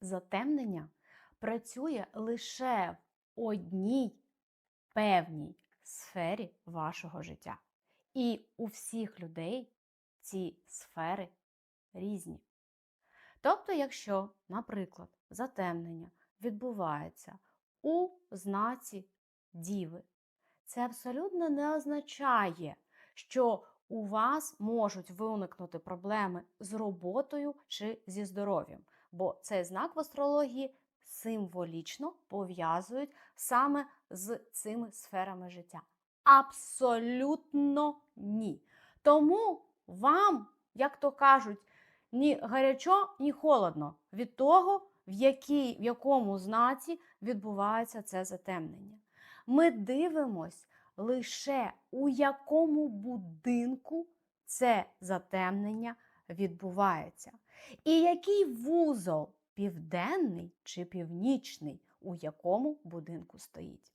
затемнення працює лише в одній певній сфері вашого життя. І у всіх людей ці сфери різні. Тобто, якщо, наприклад, затемнення відбувається у знаці Діви, це абсолютно не означає, що у вас можуть виникнути проблеми з роботою чи зі здоров'ям, бо цей знак в астрології символічно пов'язують саме з цими сферами життя. Абсолютно ні. Тому вам, як то кажуть, ні гарячо, ні холодно від того, в, якій, в якому знаці відбувається це затемнення. Ми дивимось лише у якому будинку це затемнення відбувається. І який вузол південний чи північний, у якому будинку стоїть.